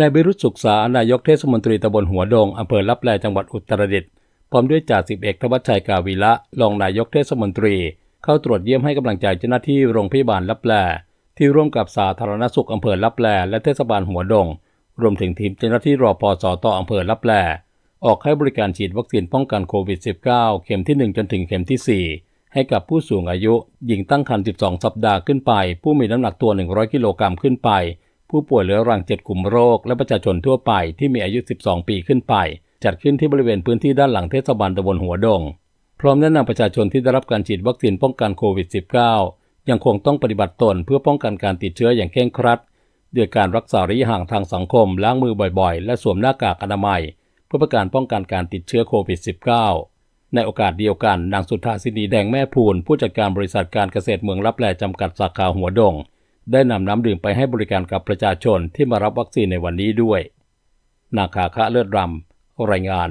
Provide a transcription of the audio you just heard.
นายบิรุษสุขษานายกเทศมนตรีตำบลหัวดงอำเภอลับแลจังหวัดอุตรดิตถ์พร้อมด้วยจ่าสิบเอกทวัชชัยกาวีละรองนายกเทศมนตรี เข้าตรวจเยี่ยมให้กำลังใจเจ้าหน้าที่โรงพยาบาลลับแลที่ร่วมกับสาธารณสุขอำเภอลับแลและเทศบาลหัวดง รวมถึงทีมเจ้าหน้าที่รอพอสอต่ออำเภอลับแลออกให้บริการฉีดวัคซีนป้องกันโควิด -19 เข็มที่ 1 จนถึงเข็มที่ 4 ให้กับผู้สูงอายุ หญิงตั้งครรภ์ 12 สัปดาห์ขึ้นไป ผู้มีน้ำหนักตัว 100 กิโลกรัมขึ้นไป ผู้ป่วยเรื้อรัง 7 กลุ่มโรค และประชาชนทั่วไปที่มีอายุ 12 ปีขึ้นไป จัดขึ้นที่บริเวณพื้นที่ด้านหลังเทศบาลตำบลหัวดง พร้อมแนะนำประชาชนที่ได้รับการฉีดวัคซีนป้องกันโควิด -19 ยังคงต้องปฏิบัติตนเพื่อป้องกันการติดเชื้ออย่างเคร่งครัดด้วยการรักษาระยะห่างทางสังคมล้างมือบ่อยๆ และสวมหน้ากากอนามัย เพื่อประการป้องกันการติดเชื้อโควิด -19 ในโอกาสเดียวกันนางสุธาสินีแดงแม่พูนผู้จัดการบริษัทการเกษตรเมืองรับแลจำกัดสาขาหัวดง ได้นำน้ำดื่มไปให้บริการกับประชาชนที่มารับวัคซีนในวันนี้ด้วย นาคาคะเลือดรำรายงาน